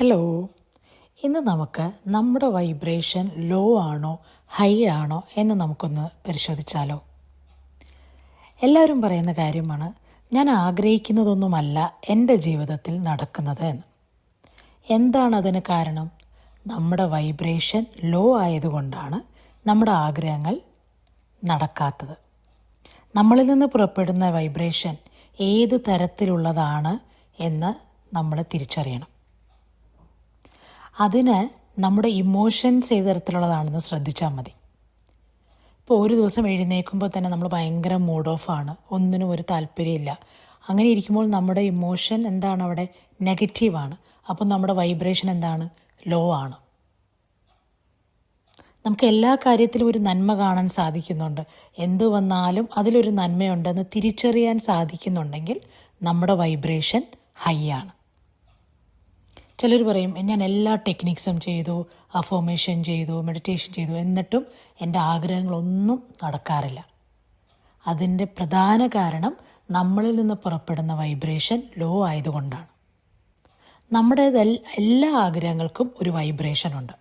Hello ഇന്ന് നമുക്ക് നമ്മുടെ വൈബ്രേഷൻ ലോ ആണോ ഹൈ ആണോ എന്ന് നമുക്കൊന്ന് പരിശോധിച്ചാലോ. എല്ലാവരും പറയുന്ന കാര്യമാണ് ഞാൻ ആഗ്രഹിക്കുന്നതൊന്നുമല്ല എന്റെ ജീവിതത്തിൽ നടക്കുന്നത് എന്ന്. എന്താണ് അതിന് കാരണം? നമ്മുടെ വൈബ്രേഷൻ ലോ ആയതുകൊണ്ടാണ് നമ്മുടെ ആഗ്രഹങ്ങൾ നടക്കാത്തത്. നമ്മളിൽ നിന്ന് പുറപ്പെടുന്ന വൈബ്രേഷൻ ഏത് തരത്തിലുള്ളതാണ് എന്ന് നമ്മൾ തിരിച്ചറിയണം. അതിന് നമ്മുടെ ഇമോഷൻസ് ഏത് തരത്തിലുള്ളതാണെന്ന് ശ്രദ്ധിച്ചാൽ മതി. ഇപ്പോൾ ഒരു ദിവസം എഴുന്നേൽക്കുമ്പോൾ തന്നെ നമ്മൾ ഭയങ്കര മൂഡ് ഓഫ് ആണ്. ഒന്നിനും ഒരു താല്പര്യമില്ല. അങ്ങനെ ഇരിക്കുമ്പോൾ നമ്മുടെ ഇമോഷൻ എന്താണ് അവിടെ? നെഗറ്റീവാണ് അപ്പം നമ്മുടെ വൈബ്രേഷൻ എന്താണ്? ലോ ആണ്. നമുക്ക് എല്ലാ കാര്യത്തിലും ഒരു നന്മ കാണാൻ സാധിക്കുന്നുണ്ട്. എന്ത് വന്നാലും അതിലൊരു നന്മയുണ്ടെന്ന് തിരിച്ചറിയാൻ സാധിക്കുന്നുണ്ടെങ്കിൽ നമ്മുടെ വൈബ്രേഷൻ ഹൈ ആണ്. ചിലർ പറയും ഞാൻ എല്ലാ ടെക്നിക്സും ചെയ്തു അഫോമേഷൻ ചെയ്തു മെഡിറ്റേഷൻ ചെയ്തു. എന്നിട്ടും എന്റെ ആഗ്രഹങ്ങളൊന്നും നടക്കാറില്ല. അതിന്റെ പ്രധാന കാരണം നമ്മളിൽ നിന്ന് പുറപ്പെടുന്ന വൈബ്രേഷൻ ലോ ആയതുകൊണ്ടാണ്. നമ്മുടെ എല്ലാ ആഗ്രഹങ്ങൾക്കും ഒരു വൈബ്രേഷൻ ഉണ്ട്.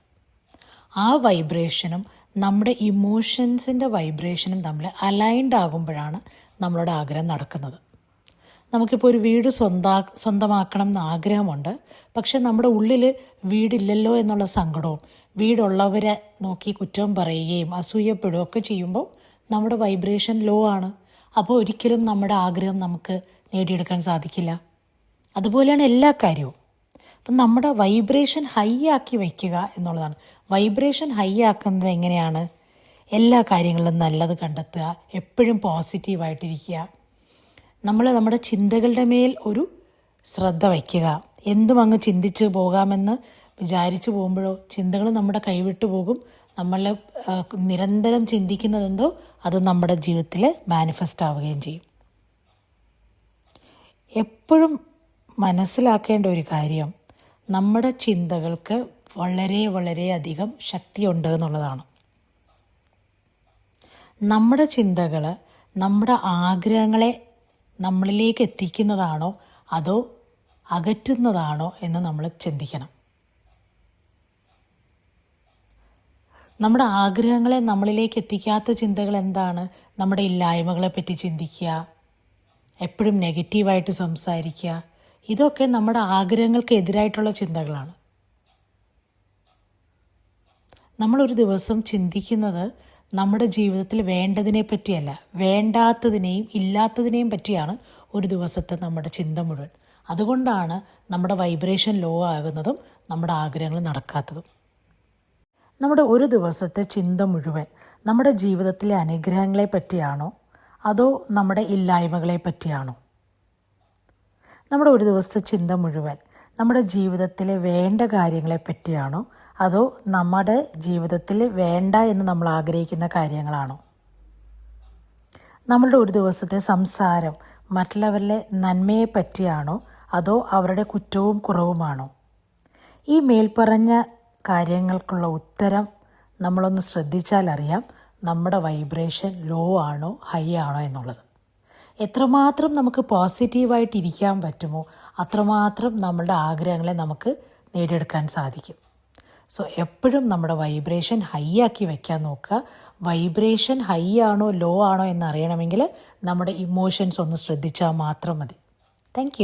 ആ വൈബ്രേഷനും നമ്മുടെ ഇമോഷൻസിന്റെ വൈബ്രേഷനും തമ്മിൽ അലൈൻഡ് ആകുമ്പോഴാണ് നമ്മളുടെ ആഗ്രഹം നടക്കുന്നത്. നമുക്കിപ്പോൾ ഒരു വീട് സ്വന്താ സ്വന്തമാക്കണം എന്ന് ആഗ്രഹമുണ്ട്. പക്ഷെ നമ്മുടെ ഉള്ളിൽ വീടില്ലല്ലോ എന്നുള്ള സങ്കടവും വീടുള്ളവരെ നോക്കി കുറ്റം പറയുകയും അസൂയപ്പെടുകയും ഒക്കെ ചെയ്യുമ്പോൾ നമ്മുടെ വൈബ്രേഷൻ ലോ ആണ്. അപ്പോൾ ഒരിക്കലും നമ്മുടെ ആഗ്രഹം നമുക്ക് നേടിയെടുക്കാൻ സാധിക്കില്ല. അതുപോലെയാണ് എല്ലാ കാര്യവും. അപ്പം നമ്മുടെ വൈബ്രേഷൻ ഹൈ ആക്കി വയ്ക്കുക എന്നുള്ളതാണ്. വൈബ്രേഷൻ ഹൈ ആക്കുന്നത് എങ്ങനെയാണ്? എല്ലാ കാര്യങ്ങളിലും നല്ലത് കണ്ടെത്തുക എപ്പോഴും പോസിറ്റീവായിട്ടിരിക്കുക. നമ്മൾ നമ്മുടെ ചിന്തകളുടെ മേൽ ഒരു ശ്രദ്ധ വയ്ക്കുക. എന്തും അങ്ങ് ചിന്തിച്ച് പോകാമെന്ന് വിചാരിച്ചു പോകുമ്പോഴോ ചിന്തകൾ നമ്മുടെ കൈവിട്ടു പോകും. നമ്മൾ നിരന്തരം ചിന്തിക്കുന്നതെന്തോ അത് നമ്മുടെ ജീവിതത്തിൽ മാനിഫെസ്റ്റ് ആവുകയും ചെയ്യും. എപ്പോഴും മനസ്സിലാക്കേണ്ട ഒരു കാര്യം നമ്മുടെ ചിന്തകൾക്ക് വളരെ വളരെ അധികം ശക്തിയുണ്ട് എന്നുള്ളതാണ്. നമ്മുടെ ചിന്തകൾ നമ്മുടെ ആഗ്രഹങ്ങളെ നമ്മളിലേക്ക് എത്തിക്കുന്നതാണോ? അതോ അകറ്റുന്നതാണോ എന്ന് നമ്മൾ ചിന്തിക്കണം. നമ്മുടെ ആഗ്രഹങ്ങളെ നമ്മളിലേക്ക് എത്തിക്കാത്ത ചിന്തകൾ എന്താണ്? നമ്മുടെ ഇല്ലായ്മകളെ പറ്റി ചിന്തിക്കുക. എപ്പോഴും നെഗറ്റീവായിട്ട് സംസാരിക്കുക. ഇതൊക്കെ നമ്മുടെ ആഗ്രഹങ്ങൾക്ക് എതിരായിട്ടുള്ള ചിന്തകളാണ്. നമ്മളൊരു ദിവസം ചിന്തിക്കുന്നത് നമ്മുടെ ജീവിതത്തിൽ വേണ്ടതിനെ പറ്റിയല്ല വേണ്ടാത്തതിനെയും ഇല്ലാത്തതിനെയും പറ്റിയാണ് ഒരു ദിവസത്തെ നമ്മുടെ ചിന്ത മുഴുവൻ. അതുകൊണ്ടാണ് നമ്മുടെ വൈബ്രേഷൻ ലോ ആകുന്നതും നമ്മുടെ ആഗ്രഹങ്ങൾ നടക്കാത്തതും. നമ്മുടെ ഒരു ദിവസത്തെ ചിന്ത മുഴുവൻ നമ്മുടെ ജീവിതത്തിലെ അനുഗ്രഹങ്ങളെ പറ്റിയാണോ? അതോ നമ്മുടെ ഇല്ലായ്മകളെ പറ്റിയാണോ? നമ്മുടെ ഒരു ദിവസത്തെ ചിന്ത മുഴുവൻ നമ്മുടെ ജീവിതത്തിൽ വേണ്ട കാര്യങ്ങളെ പറ്റിയാണോ? അതോ നമ്മുടെ ജീവിതത്തിൽ വേണ്ട എന്ന് നമ്മൾ ആഗ്രഹിക്കുന്ന കാര്യങ്ങളാണോ? നമ്മളുടെ ഒരു ദിവസത്തെ സംസാരം മറ്റുള്ളവരിലെ നന്മയെ പറ്റിയാണോ? അതോ അവരുടെ കുറ്റവും കുറവുമാണോ? ഈ മേൽപ്പറഞ്ഞ കാര്യങ്ങൾക്കുള്ള ഉത്തരം നമ്മളൊന്ന് ശ്രദ്ധിച്ചാൽ അറിയാം നമ്മുടെ വൈബ്രേഷൻ ലോ ആണോ ഹൈ ആണോ എന്നുള്ളത്. എത്രമാത്രം നമുക്ക് പോസിറ്റീവായിട്ട് ഇരിക്കാൻ പറ്റുമോ അത്രമാത്രം നമ്മളുടെ ആഗ്രഹങ്ങളെ നമുക്ക് നേടിയെടുക്കാൻ സാധിക്കും. സോ എപ്പോഴും നമ്മുടെ വൈബ്രേഷൻ ഹൈ ആക്കി വയ്ക്കാൻ നോക്കുക. വൈബ്രേഷൻ ഹൈ ആണോ ലോ ആണോ എന്നറിയണമെങ്കിൽ നമ്മുടെ ഇമോഷൻസ് ഒന്ന് ശ്രദ്ധിച്ചാൽ മാത്രം മതി. താങ്ക്